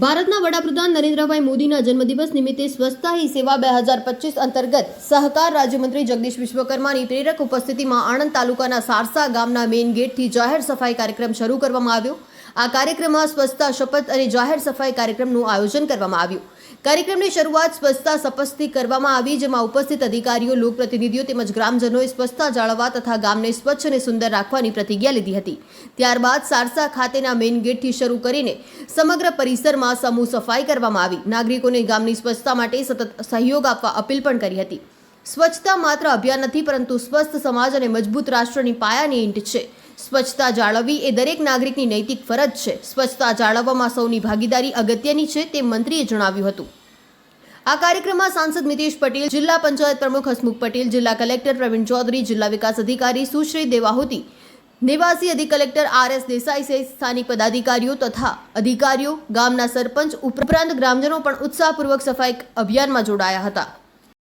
ભારતના વડાપ્રધાન નરેન્દ્રભાઈ મોદીના જન્મદિવસ નિમિત્તે સ્વચ્છતા હી સેવા બે હજાર પચીસ અંતર્ગત સહકાર રાજ્યમંત્રી જગદીશ વિશ્વકર્માની પ્રેરક ઉપસ્થિતિમાં આણંદ તાલુકાના સારસા ગામના મેઇન ગેટથી જાહેર સફાઈ કાર્યક્રમ શરૂ કરવામાં આવ્યો. આ કાર્યક્રમમાં સ્વચ્છતા શપથ અને જાહેર સફાઈ કાર્યક્રમનું આયોજન કરવામાં આવ્યું. કાર્યક્રમની શરૂઆત સ્વચ્છતા શપથથી કરવામાં આવી, જેમાં ઉપસ્થિત અધિકારીઓ, લોકપ્રતિનિધિઓ તેમજ ગ્રામજનોએ સ્વચ્છતા જાળવવા તથા ગામને સ્વચ્છ અને સુંદર રાખવાની પ્રતિજ્ઞા લીધી હતી. ત્યારબાદ સારસા ખાતેના મેઇન ગેટથી શરૂ કરીને સમગ્ર પરિસરમાં સમૂહ સફાઈ કરવામાં આવી. નાગરિકોને ગામની સ્વચ્છતા માટે સતત સહયોગ આપવા અપીલ પણ કરી હતી. સ્વચ્છતા માત્ર અભિયાન નથી, પરંતુ સ્વસ્થ સમાજ અને મજબૂત રાષ્ટ્રની પાયાની ઈંટ છે. સ્વચ્છતા જાળવવી એ દરેક નાગરિકની નૈતિક ફરજ છે. સ્વચ્છતા જાળવવામાં સૌની ભાગીદારી અગત્યની છે તેમ મંત્રીએ જણાવ્યું હતું. આ કાર્યક્રમમાં સાંસદ મિતેશ પટેલ, જિલ્લા પંચાયત પ્રમુખ હસમુખ પટેલ, જિલ્લા કલેક્ટર પ્રવીણ ચૌધરી, જિલ્લા વિકાસ અધિકારી સુશ્રી દેવાહુતી નિવાસી અધિક કલેક્ટર આર એસ દેસાઈ સહિત સ્થાનિક પદાધિકારીઓ તથા અધિકારીઓ, ગામના સરપંચ, ઉપરાંત ગ્રામજનો પણ ઉત્સાહપૂર્વક સફાઈ અભિયાનમાં જોડાયા હતા.